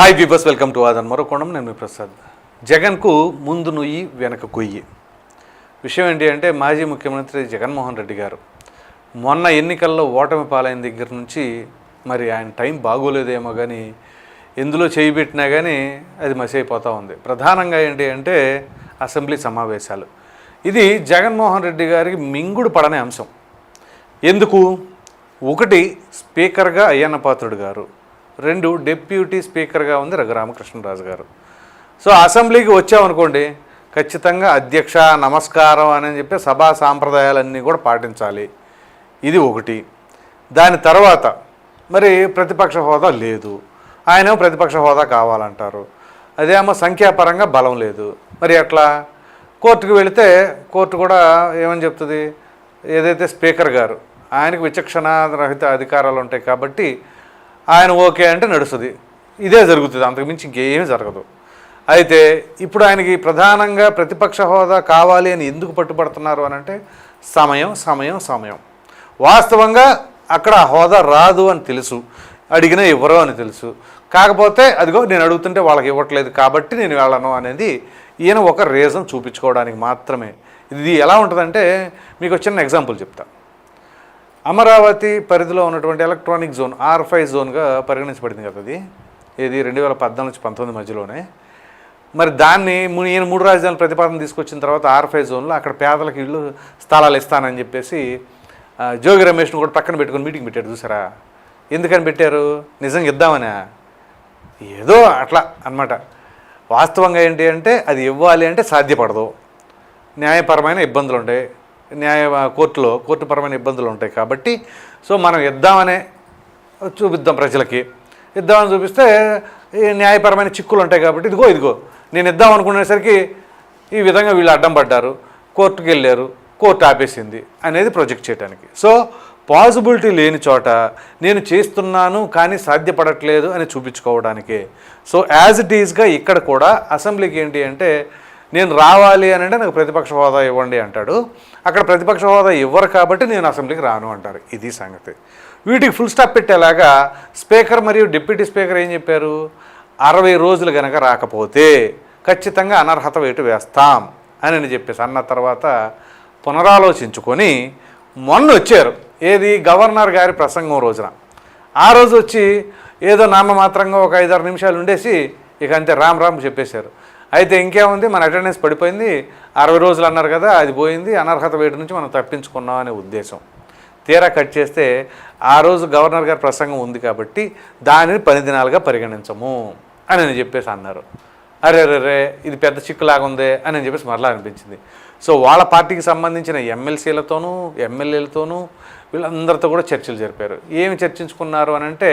Hi viewers welcome to Aadhan మరో కోణం నేను మీ ప్రసాద్. జగన్కు ముందు నుయ్యి వెనక కొయ్యి. విషయం ఏంటి అంటే మాజీ ముఖ్యమంత్రి జగన్మోహన్ రెడ్డి గారు మొన్న ఎన్నికల్లో ఓటమి పాలైన దగ్గర నుంచి మరి ఆయన టైం బాగోలేదేమో కానీ ఎందులో చేయిబెట్టినా కానీ అది మసి అయిపోతూ ఉంది. ప్రధానంగా ఏంటి అంటే అసెంబ్లీ సమావేశాలు. ఇది జగన్మోహన్ రెడ్డి గారికి మింగుడు పడని అంశం. ఎందుకు? ఒకటి స్పీకర్గా అయ్యన్న పాత్రుడు గారు. రెండు డిప్యూటీ స్పీకర్గా ఉంది రఘురామకృష్ణరాజు గారు. సో అసెంబ్లీకి వచ్చామనుకోండి ఖచ్చితంగా అధ్యక్ష నమస్కారం అని చెప్పి సభా సాంప్రదాయాలన్నీ కూడా పాటించాలి. ఇది ఒకటి. దాని తర్వాత మరి ప్రతిపక్ష హోదా లేదు. ఆయన ప్రతిపక్ష హోదా కావాలంటారు. అదేమో సంఖ్యాపరంగా బలం లేదు. మరి ఎట్లా? కోర్టుకు వెళితే కోర్టు కూడా ఏమని చెప్తుంది? ఏదైతే స్పీకర్ గారు ఆయనకు విచక్షణ రహిత అధికారాలు ఉంటాయి కాబట్టి ఆయన ఓకే అంటే నడుస్తుంది. ఇదే జరుగుతుంది. అంతకుమించి ఇంకేమీ జరగదు. అయితే ఇప్పుడు ఆయనకి ప్రధానంగా ప్రతిపక్ష హోదా కావాలి అని ఎందుకు పట్టుబడుతున్నారు అని అంటే సమయం సమయం సమయం. వాస్తవంగా అక్కడ ఆ హోదా రాదు అని తెలుసు. అడిగినా ఇవ్వరు అని తెలుసు. కాకపోతే అదిగో నేను అడుగుతుంటే వాళ్ళకి ఇవ్వట్లేదు కాబట్టి నేను వెళ్ళను అనేది ఈయన ఒక రీజన్ చూపించుకోవడానికి మాత్రమే. ఇది ఎలా ఉంటుందంటే మీకు చిన్న ఎగ్జాంపుల్ చెప్తా. అమరావతి పరిధిలో ఉన్నటువంటి ఎలక్ట్రానిక్ జోన్ ఆర్ ఫైవ్ జోన్గా పరిగణించబడింది కదా అది. ఇది రెండు వేల పద్నాలుగు నుంచి పంతొమ్మిది మధ్యలోనే. మరి దాన్ని ము- ఈయన మూడు రాజధానుల ప్రతిపాదన తీసుకొచ్చిన తర్వాత ఆర్ ఫైవ్ జోన్లో అక్కడ పేదలకు ఇళ్ళు స్థలాలు ఇస్తానని చెప్పేసి జోగి రమేష్ను కూడా పక్కన పెట్టుకొని మీటింగ్ పెట్టాడు చూసారా? ఎందుకని పెట్టారు? నిజంగా ఇద్దామనే ఏదో అట్లా అన్నమాట. వాస్తవంగా ఏంటి అంటే అది ఇవ్వాలి అంటే సాధ్యపడదు. న్యాయపరమైన ఇబ్బందులు ఉంటాయి న్యాయ కోర్టులో కోర్టుపరమైన ఇబ్బందులు ఉంటాయి కాబట్టి సో మనం ఇద్దామనే చూపిద్దాం ప్రజలకి. ఇద్దామని చూపిస్తే ఈ న్యాయపరమైన చిక్కులు ఉంటాయి కాబట్టి ఇదిగో ఇదిగో నేను ఇద్దాం అనుకునేసరికి ఈ విధంగా వీళ్ళు అడ్డం పడ్డారు కోర్టుకు వెళ్ళారు కోర్టు ఆపేసింది అనేది ప్రొజెక్ట్ చేయడానికి సో పాసిబిలిటీ లేని చోట నేను చేస్తున్నాను కానీ సాధ్యపడట్లేదు అని చూపించుకోవడానికే. సో యాజ్ ఇట్ ఈజ్గా ఇక్కడ కూడా అసెంబ్లీకి ఏంటి అంటే నేను రావాలి అని అంటే నాకు ప్రతిపక్ష హోదా ఇవ్వండి అంటాడు. అక్కడ ప్రతిపక్ష హోదా ఇవ్వరు కాబట్టి నేను అసెంబ్లీకి రాను అంటారు. ఇది సంగతి. వీటికి ఫుల్ స్టాప్ పెట్టేలాగా స్పీకర్ మరియు డిప్యూటీ స్పీకర్ ఏం చెప్పారు? అరవై రోజులు కనుక రాకపోతే ఖచ్చితంగా అనర్హత వేటు వేస్తాం అని నేను చెప్పేసి అన్న తర్వాత పునరాలోచించుకొని మొన్న వచ్చారు. ఏది? గవర్నర్ గారి ప్రసంగం రోజున. ఆ రోజు వచ్చి ఏదో నామమాత్రంగా ఒక ఐదారు నిమిషాలు ఉండేసి ఇక అంతే రామ్ రామ్ చెప్పేశారు. అయితే ఇంకేముంది? మన అటెండెన్స్ పడిపోయింది. అరవై రోజులు అన్నారు కదా అది పోయింది. అనర్హత వేటు నుంచి మనం తప్పించుకున్నాం అనే ఉద్దేశం. తీరా కట్ చేస్తే ఆ రోజు గవర్నర్ గారి ప్రసంగం ఉంది కాబట్టి దానిని పది దినాలుగా పరిగణించము అని నేను చెప్పేసి అన్నారు. అరే రే ఇది పెద్ద చిక్కులాగా ఉంది అని నేను చెప్పేసి మరలా అనిపించింది. సో వాళ్ళ పార్టీకి సంబంధించిన ఎమ్మెల్సీలతోనూ ఎమ్మెల్యేలతోనూ వీళ్ళందరితో కూడా చర్చలు జరిపారు. ఏమి చర్చించుకున్నారు అని అంటే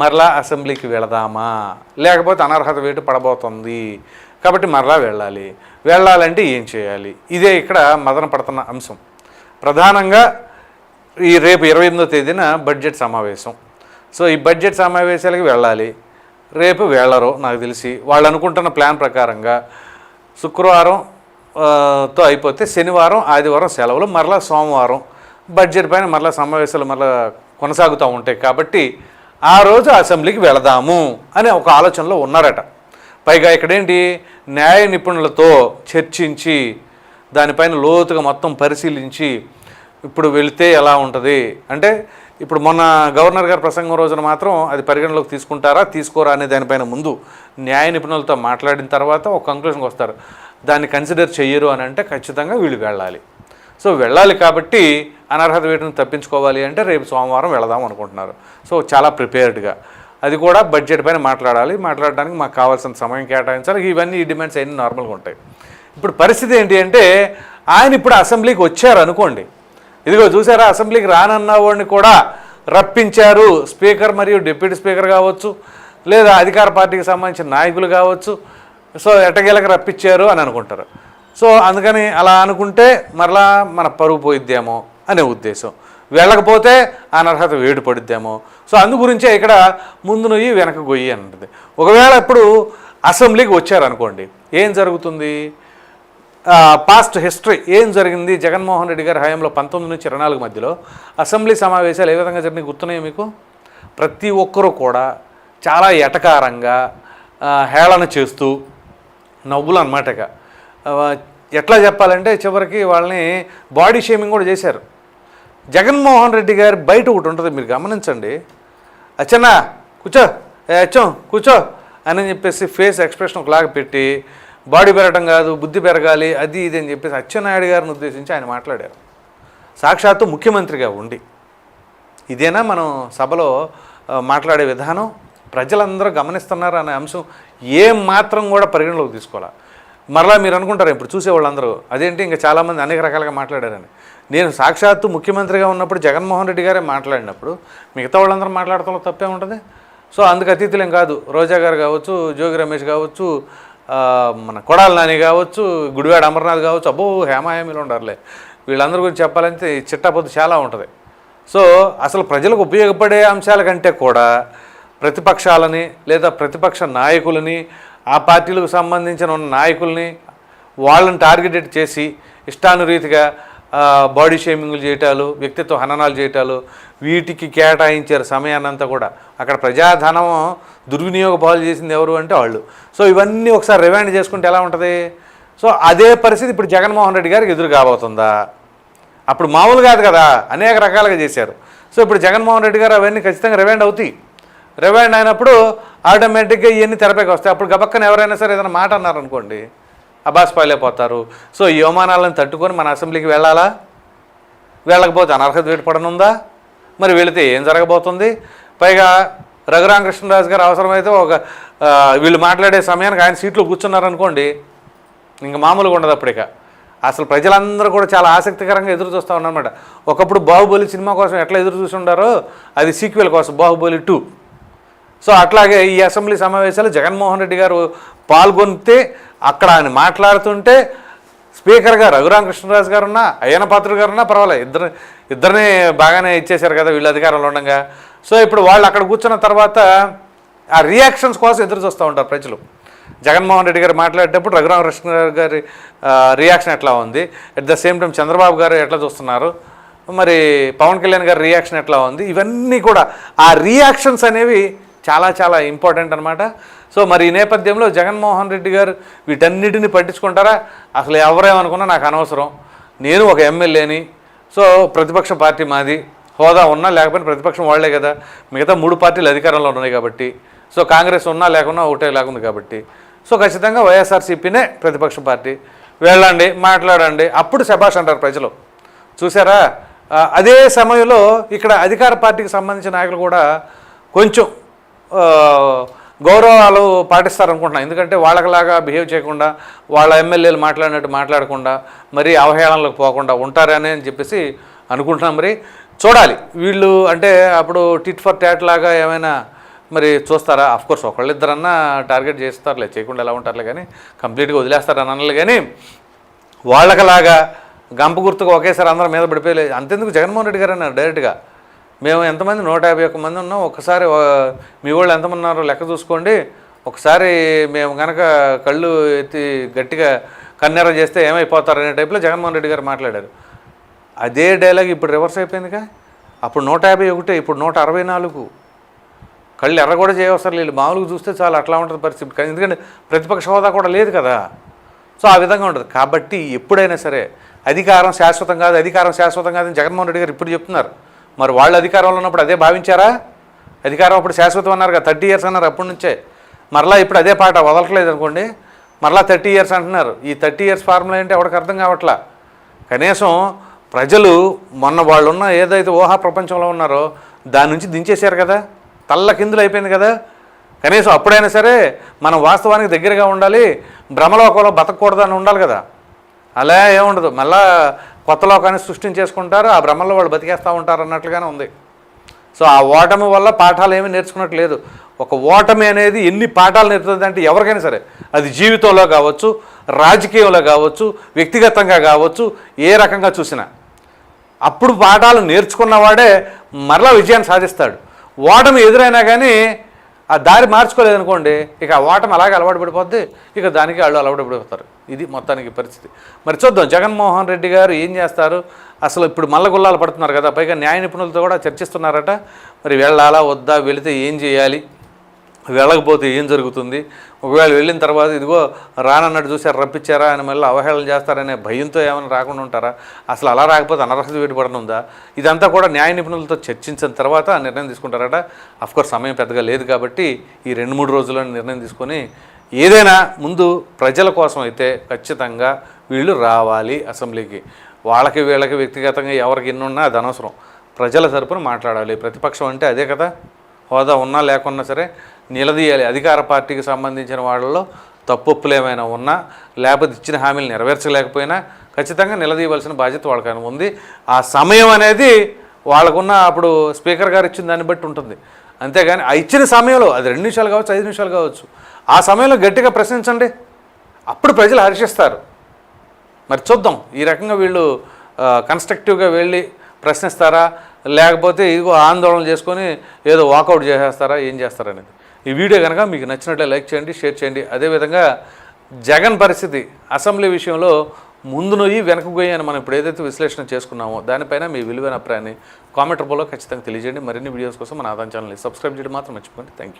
మరలా అసెంబ్లీకి వెళదామా? లేకపోతే అనర్హత వేటు పడబోతుంది. కాబట్టి మరలా వెళ్ళాలి. వెళ్ళాలంటే ఏం చేయాలి? ఇదే ఇక్కడ మదన పడుతున్న అంశం. ప్రధానంగా ఈ రేపు ఇరవై ఎనిమిదో తేదీన బడ్జెట్ సమావేశం. సో ఈ బడ్జెట్ సమావేశాలకి వెళ్ళాలి. రేపు వెళ్ళరు నాకు తెలిసి. వాళ్ళు అనుకుంటున్న ప్లాన్ ప్రకారంగా శుక్రవారం తో అయిపోతే శనివారం ఆదివారం సెలవులు మరలా సోమవారం బడ్జెట్ పైన మరలా సమావేశాలు మరలా కొనసాగుతూ ఉంటాయి. కాబట్టి ఆ రోజు అసెంబ్లీకి వెళదాము అనే ఒక ఆలోచనలో ఉన్నారట. పైగా ఇక్కడేంటి న్యాయ నిపుణులతో చర్చించి దానిపైన లోతుగా మొత్తం పరిశీలించి ఇప్పుడు వెళితే ఎలా ఉంటుంది? అంటే ఇప్పుడు మొన్న గవర్నర్ గారి ప్రసంగం రోజున మాత్రం అది పరిగణలోకి తీసుకుంటారా తీసుకోరా అనే దానిపైన ముందు న్యాయ నిపుణులతో మాట్లాడిన తర్వాత ఒక కంక్లూషన్కి వస్తారు. దాన్ని కన్సిడర్ చెయ్యరు అని అంటే ఖచ్చితంగా వీళ్ళు వెళ్ళాలి. సో వెళ్ళాలి కాబట్టి అనర్హత వేటును తప్పించుకోవాలి అంటే రేపు సోమవారం వెళదాం అనుకుంటున్నారు. సో చాలా ప్రిపేర్డ్గా అది కూడా బడ్జెట్ పైన మాట్లాడాలి. మాట్లాడడానికి మాకు కావాల్సిన సమయం కేటాయించాలి. ఇవన్నీ ఈ డిమాండ్స్ అన్నీ నార్మల్గా ఉంటాయి. ఇప్పుడు పరిస్థితి ఏంటి అంటే ఆయన ఇప్పుడు అసెంబ్లీకి వచ్చారు అనుకోండి. ఇదిగో చూసారా అసెంబ్లీకి రానన్న వాడిని కూడా రప్పించారు స్పీకర్ మరియు డిప్యూటీ స్పీకర్ కావచ్చు లేదా అధికార పార్టీకి సంబంధించిన నాయకులు కావచ్చు. సో ఎటగేలకు రప్పించారు అని అనుకుంటారు. సో అందుకని అలా అనుకుంటే మరలా మన పరుగు పోయిద్దేమో అనే ఉద్దేశం. వెళ్ళకపోతే అనర్హత వేడి పడిద్దేమో. సో అందు గురించే ఇక్కడ ముందు నొయ్యి వెనక గొయ్యి అంటుంది ఒకవేళ ఇప్పుడు అసెంబ్లీకి వచ్చారనుకోండి ఏం జరుగుతుంది? పాస్ట్ హిస్టరీ ఏం జరిగింది? జగన్మోహన్ రెడ్డి గారి హయాంలో పంతొమ్మిది నుంచి ఇరవై నాలుగు మధ్యలో అసెంబ్లీ సమావేశాలు ఏ విధంగా జరిగినాయి గుర్తున్నాయి మీకు? ప్రతి ఒక్కరూ కూడా చాలా ఎటకారంగా హేళన చేస్తూ నవ్వులు అనమాట ఎట్లా చెప్పాలంటే చివరికి వాళ్ళని బాడీ షేమింగ్ కూడా చేశారు. జగన్మోహన్ రెడ్డి గారి బయట ఒకటి ఉంటుంది మీరు గమనించండి. అచ్చన్న కూర్చో. ఏ అచ్చం కూర్చో అని చెప్పేసి ఫేస్ ఎక్స్ప్రెషన్ ఒకలాగా పెట్టి బాడీ పెరగడం కాదు బుద్ధి పెరగాలి అది ఇది అని చెప్పేసి అచ్చెన్నాయుడు గారిని ఉద్దేశించి ఆయన మాట్లాడారు. సాక్షాత్తు ముఖ్యమంత్రిగా ఉండి. ఇదేనా మనం సభలో మాట్లాడే విధానం? ప్రజలందరూ గమనిస్తున్నారు అనే అంశం ఏం మాత్రం కూడా పరిగణలోకి తీసుకోవాలి. మరలా మీరు అనుకుంటారు ఇప్పుడు చూసేవాళ్ళందరూ అదేంటి ఇంకా చాలామంది అనేక రకాలుగా మాట్లాడారని. నేను సాక్షాత్తు ముఖ్యమంత్రిగా ఉన్నప్పుడు జగన్మోహన్ రెడ్డి గారే మాట్లాడినప్పుడు మిగతా వాళ్ళందరూ మాట్లాడటంలో తప్పే ఉంటుంది. సో అందుకు అతిథులేం కాదు రోజా గారు కావచ్చు జోగి రమేష్ కావచ్చు మన కొడాల నాని కావచ్చు గుడివాడ అమర్నాథ్ కావచ్చు అబ్బో హేమాహేమీలు ఉండాలి వీళ్ళందరి గురించి చెప్పాలంటే ఈ చిట్టాపొద్దు చాలా ఉంటుంది. సో అసలు ప్రజలకు ఉపయోగపడే అంశాల కంటే కూడా ప్రతిపక్షాలని లేదా ప్రతిపక్ష నాయకులని ఆ పార్టీలకు సంబంధించిన ఉన్న నాయకుల్ని వాళ్ళని టార్గెటెడ్ చేసి ఇష్టానురీతిగా బాడీ షేమింగ్లు చేయటాలు వ్యక్తిత్వ హననాలు చేయటాలు వీటికి కేటాయించారు సమయాన్నంతా కూడా. అక్కడ ప్రజాధనం దుర్వినియోగ పాలు చేసింది ఎవరు అంటే వాళ్ళు. సో ఇవన్నీ ఒకసారి రివైండ్ చేసుకుంటే ఎలా ఉంటుంది? సో అదే పరిస్థితి ఇప్పుడు జగన్మోహన్ రెడ్డి గారికి ఎదురు కాబోతుందా? అప్పుడు మామూలు కాదు కదా అనేక రకాలుగా చేశారు. సో ఇప్పుడు జగన్మోహన్ రెడ్డి గారు అవన్నీ ఖచ్చితంగా రివైండ్ అవుతాయి. రివైండ్ అయినప్పుడు ఆటోమేటిక్గా ఇవన్నీ తెరపైకి వస్తాయి. అప్పుడు గబక్కన ఎవరైనా సరే ఏదైనా మాట అన్నారనుకోండి అబాస్ పాలైపోతారు సో ఈ అవమానాలను తట్టుకొని మన అసెంబ్లీకి వెళ్ళాలా? వెళ్ళకపోతే అనర్హత వేటుపడనుందా మరి వెళితే ఏం జరగబోతుంది? పైగా రఘురామకృష్ణరాజు గారు అవసరమైతే ఒక వీళ్ళు మాట్లాడే సమయానికి ఆయన సీట్లో కూర్చున్నారనుకోండి ఇంక మామూలుగా ఉండదు అప్పుడు ఇక. అసలు ప్రజలందరూ కూడా చాలా ఆసక్తికరంగా ఎదురు చూస్తూ ఉన్నారన్నమాట. ఒకప్పుడు బాహుబలి సినిమా కోసం ఎట్లా ఎదురు చూసి ఉండారో అది సీక్వెల్ కోసం బాహుబలి టూ. సో అట్లాగే ఈ అసెంబ్లీ సమావేశాలు జగన్మోహన్ రెడ్డి గారు పాల్గొంటే అక్కడ ఆయన మాట్లాడుతుంటే స్పీకర్గా రఘురామకృష్ణరాజు గారు ఉన్నా అయ్యన పాత్రుడు గారు ఉన్నా పర్వాలేదు. ఇద్దరు ఇద్దరిని బాగానే ఇచ్చేశారు కదా వీళ్ళు అధికారంలో ఉండగా. సో ఇప్పుడు వాళ్ళు అక్కడ కూర్చున్న తర్వాత ఆ రియాక్షన్స్ కోసం ఎదురు చూస్తూ ఉంటారు ప్రజలు. జగన్మోహన్ రెడ్డి గారు మాట్లాడేటప్పుడు రఘురామకృష్ణ గారి రియాక్షన్ ఎట్లా ఉంది? At the same time Chandrababu గారు ఎట్లా చూస్తున్నారు? మరి పవన్ కళ్యాణ్ గారి రియాక్షన్ ఎట్లా ఉంది? ఇవన్నీ కూడా ఆ రియాక్షన్స్ అనేవి చాలా చాలా ఇంపార్టెంట్ అనమాట సో మరి ఈ నేపథ్యంలో జగన్మోహన్ రెడ్డి గారు వీటన్నిటిని పట్టించుకుంటారా? అసలు ఎవరేమనుకున్నా నాకు అనవసరం. నేను ఒక ఎమ్మెల్యేని సో ప్రతిపక్ష పార్టీ మాది. హోదా ఉన్నా లేకపోయినా ప్రతిపక్షం వాళ్ళే కదా. మిగతా మూడు పార్టీలు అధికారంలో ఉన్నాయి కాబట్టి. సో కాంగ్రెస్ ఉన్నా లేకున్నా ఒకటే లేకుంది కాబట్టి. సో ఖచ్చితంగా వైఎస్ఆర్సీపీనే ప్రతిపక్ష పార్టీ. వెళ్ళండి మాట్లాడండి. అప్పుడు శభాష్ అంటారు ప్రజలు. చూసారా? అదే సమయంలో ఇక్కడ అధికార పార్టీకి సంబంధించిన నాయకులు కూడా కొంచెం గౌరవాలు పాటిస్తారనుకుంటున్నాను ఎందుకంటే వాళ్ళకిలాగా బిహేవ్ చేయకుండా వాళ్ళ ఎమ్మెల్యేలు మాట్లాడినట్టు మాట్లాడకుండా మరీ అవహేళనలకు పోకుండా ఉంటారని అని చెప్పేసి అనుకుంటున్నాం మరి. చూడాలి. వీళ్ళు అంటే అప్పుడు టిట్ ఫర్ ట్యాట్ లాగా ఏమైనా మరి చూస్తారా? అఫ్ కోర్స్ ఒకళ్ళిద్దరన్నా టార్గెట్ చేస్తారులే చేయకుండా ఎలా ఉంటారులే కానీ కంప్లీట్గా వదిలేస్తారని అనలే కానీ వాళ్ళకలాగా గంప గుర్తుకు ఒకేసారి అందరం మీద పడిపోయలేదు అంతెందుకు? జగన్మోహన్ రెడ్డి గారు అన్నారు డైరెక్ట్గా. మేము ఎంతమంది? నూట యాభై ఒక్క మంది ఉన్నాం. ఒకసారి మీ వాళ్ళు ఎంతమంది ఉన్నారో లెక్క చూసుకోండి. ఒకసారి మేము కనుక కళ్ళు ఎత్తి గట్టిగా కన్నెర చేస్తే ఏమైపోతారు అనే టైప్లో జగన్మోహన్ రెడ్డి గారు మాట్లాడారు. అదే డైలాగ్ ఇప్పుడు రివర్స్ అయిపోయిందిగా. అప్పుడు నూట యాభై ఒకటే ఇప్పుడు నూట అరవై నాలుగు. కళ్ళు ఎర్ర కూడా చేయవసరం లేదు. మామూలుగా చూస్తే చాలా అట్లా ఉంటుంది పరిస్థితి. కానీ ఎందుకంటే ప్రతిపక్ష హోదా కూడా లేదు కదా. సో ఆ విధంగా ఉంటుంది. కాబట్టి ఎప్పుడైనా సరే అధికారం శాశ్వతం కాదు అధికారం శాశ్వతం కాదని జగన్మోహన్ రెడ్డి గారు ఇప్పుడు చెప్తున్నారు. మరి వాళ్ళు అధికారంలో ఉన్నప్పుడు అదే భావించారా? అధికారం అప్పుడు శాశ్వతం అన్నారు కదా థర్టీ ఇయర్స్ అన్నారు అప్పటి నుంచే. మరలా ఇప్పుడు అదే పాట వదలట్లేదు అనుకోండి మరలా థర్టీ ఇయర్స్ అంటున్నారు. ఈ థర్టీ ఇయర్స్ ఫార్ములా ఏంటి ఎవరికి అర్థం కావట్లా? కనీసం ప్రజలు మొన్న వాళ్ళు ఉన్న ఏదైతే ఊహా ప్రపంచంలో ఉన్నారో దాని నుంచి దించేశారు కదా తల్ల కిందులు అయిపోయింది కదా. కనీసం అప్పుడైనా సరే మనం వాస్తవానికి దగ్గరగా ఉండాలి భ్రమలోకంలో బతకూడదు అని ఉండాలి కదా. అలా ఏముండదు. మళ్ళా కొత్త లోకాన్ని సృష్టించేసుకుంటారు ఆ భ్రమలో వాళ్ళు బతికేస్తూ ఉంటారు అన్నట్లుగానే ఉంది. సో ఆ ఓటమి వల్ల పాఠాలు ఏమీ నేర్చుకున్నట్టు లేదు. ఒక ఓటమి అనేది ఎన్ని పాఠాలు నేర్పుతుంది అంటే ఎవరికైనా సరే. అది జీవితంలో కావచ్చు రాజకీయంలో కావచ్చు వ్యక్తిగతంగా కావచ్చు ఏ రకంగా చూసినా. అప్పుడు పాఠాలు నేర్చుకున్నవాడే మరలా విజయాన్ని సాధిస్తాడు. ఓటమి ఎదురైనా కానీ ఆ దారి మార్చుకోలేదనుకోండి ఇక ఆ ఓటమి అలాగే అలవాటు పడిపోద్ది ఇక దానికి వాళ్ళు అలవాటు పడిపోతారు. ఇది మొత్తానికి పరిస్థితి. మరి చూద్దాం జగన్మోహన్ రెడ్డి గారు ఏం చేస్తారు? అసలు ఇప్పుడు మల్లగుల్లాలు పడుతున్నారు కదా పైగా న్యాయ నిపుణులతో కూడా చర్చిస్తున్నారట. మరి వెళ్ళాలా వద్దా వెళితే ఏం చేయాలి? వెళ్ళకపోతే ఏం జరుగుతుంది? ఒకవేళ వెళ్ళిన తర్వాత ఇదిగో రానన్నట్టు చూసారు రప్పించారా అని మళ్ళీ అవహేళన చేస్తారనే భయంతో ఏమైనా రాకుండా ఉంటారా? అసలు అలా రాకపోతే అనర్హత వేటుపడనుందా ఉందా? ఇదంతా కూడా న్యాయ నిపుణులతో చర్చించిన తర్వాత నిర్ణయం తీసుకుంటారట. అఫ్కోర్స్ సమయం పెద్దగా లేదు కాబట్టి ఈ రెండు మూడు రోజుల్లో నిర్ణయం తీసుకొని ఏదైనా ముందు ప్రజల కోసం అయితే ఖచ్చితంగా వీళ్ళు రావాలి అసెంబ్లీకి. వాళ్ళకి వీళ్ళకి వ్యక్తిగతంగా ఎవరికి ఎన్నున్నా అది అనవసరం. ప్రజల తరపున మాట్లాడాలి. ప్రతిపక్షం అంటే అదే కదా? హోదా ఉన్నా లేకున్నా సరే నిలదీయాలి. అధికార పార్టీకి సంబంధించిన వాళ్ళలో తప్పులు ఏమైనా ఉన్నా లేకపోతే ఇచ్చిన హామీలు నెరవేర్చలేకపోయినా ఖచ్చితంగా నిలదీయవలసిన బాధ్యత వాళ్ళకైనా ఉంది. ఆ సమయం అనేది వాళ్ళకున్న అప్పుడు స్పీకర్ గారు ఇచ్చిన దాన్ని బట్టి ఉంటుంది. అంతేగాని ఆ ఇచ్చిన సమయంలో అది రెండు నిమిషాలు కావచ్చు ఐదు నిమిషాలు కావచ్చు ఆ సమయంలో గట్టిగా ప్రశ్నించండి. అప్పుడు ప్రజలు హర్షిస్తారు. మరి చూద్దాం ఈ రకంగా వీళ్ళు కన్స్ట్రక్టివ్గా వెళ్ళి ప్రశ్నిస్తారా? లేకపోతే ఇదిగో ఆందోళన చేసుకొని ఏదో వాకౌట్ చేసేస్తారా ఏం చేస్తారనేది ఈ వీడియో కనుక మీకు నచ్చినట్లే లైక్ చేయండి షేర్ చేయండి. అదేవిధంగా జగన్ పరిస్థితి అసెంబ్లీ విషయంలో ముందు నొయ్యి వెనక గొయ్యి అని మనం ఇప్పుడు ఏదైతే విశ్లేషణ చేసుకున్నామో దానిపైన మీ విలువైన అభిప్రాయాన్ని కామెంట్ రూపంలో ఖచ్చితంగా తెలియజేయండి. మరిన్ని వీడియోస్ కోసం మన ఆదాయం ఛానల్ని సబ్స్క్రైబ్ చేయడం మాత్రం మర్చిపోండి థ్యాంక్ యూ